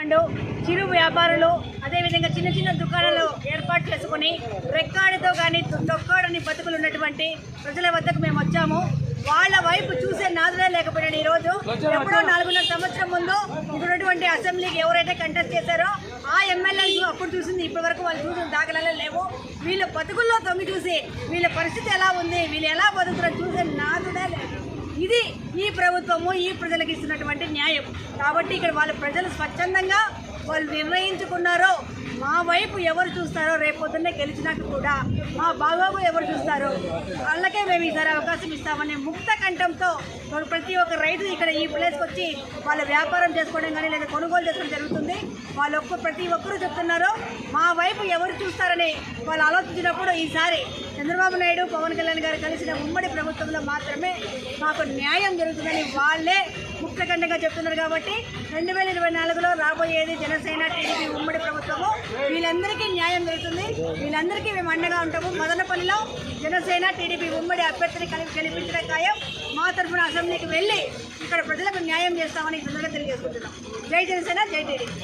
And చిరు వ్యాపారులు అదేవిధంగా చిన్న చిన్న దుకాణాలు ఏర్పాటు చేసుకుని రెక్కాడితో కానీ తొక్కాడని బతుకులు ఉన్నటువంటి ప్రజల వద్దకు మేము వచ్చాము. వాళ్ళ వైపు చూసే నాదులే లేకపోయినా ఈ రోజు ఎప్పుడో నాలుగున్నర సంవత్సరం ముందు ఇప్పుడున్నటువంటి అసెంబ్లీకి ఎవరైతే కంటెస్ట్ చేశారో ఆ ఎమ్మెల్యేలు అప్పుడు చూసింది ఇప్పటి వరకు వాళ్ళు చూసిన దాఖలాలే లేవు. వీళ్ళ బతుకుల్లో తొంగి చూసి వీళ్ళ పరిస్థితి ఎలా ఉంది వీళ్ళు ఎలా బతుకుతారో చూసే నాదులే లేదు ఇది ఈ ప్రభుత్వము ఈ ప్రజలకు ఇస్తున్నటువంటి న్యాయం. కాబట్టి ఇక్కడ వాళ్ళ ప్రజలు స్వచ్ఛందంగా వాళ్ళు నిర్ణయించుకున్నారో మా వైపు ఎవరు చూస్తారో రేపు పొద్దున్నే గెలిచినాక కూడా మా బాగోగు ఎవరు చూస్తారో వాళ్ళకే మేము ఈసారి అవకాశం ఇస్తామనే ముక్త కంఠంతో ప్రతి ఒక్క రైతు ఇక్కడ ఈ ప్లేస్కి వచ్చి వాళ్ళ వ్యాపారం చేసుకోవడం కానీ లేదా కొనుగోలు చేసుకోవడం జరుగుతుంది. వాళ్ళు ఒక్క ప్రతి ఒక్కరూ చెప్తున్నారు. మా వైపు ఎవరు చూస్తారని వాళ్ళు ఆలోచించినప్పుడు ఈసారి చంద్రబాబు నాయుడు పవన్ కళ్యాణ్ గారు కలిసిన ఉమ్మడి ప్రభుత్వంలో మాత్రమే మాకు న్యాయం జరుగుతుందని వాళ్ళే ముక్తఖండంగా చెప్తున్నారు కాబట్టి రెండు వేల ఇరవై నాలుగులో రాబోయేది జనసేన టీడీపీ ఉమ్మడి ప్రభుత్వము. వీళ్ళందరికీ న్యాయం జరుగుతుంది. వీళ్ళందరికీ మేము అండగా ఉంటాము. మదనపల్లిలో జనసేన టీడీపీ ఉమ్మడి అభ్యర్థిని కలిపి గెలిపించడం ఖాయం. మా తరఫున అసెంబ్లీకి వెళ్ళి ఇక్కడ ప్రజలకు న్యాయం చేస్తామని ఈ సందర్భంగా తెలియజేసుకుంటున్నాం. జై జనసేన జై టీడీపీ.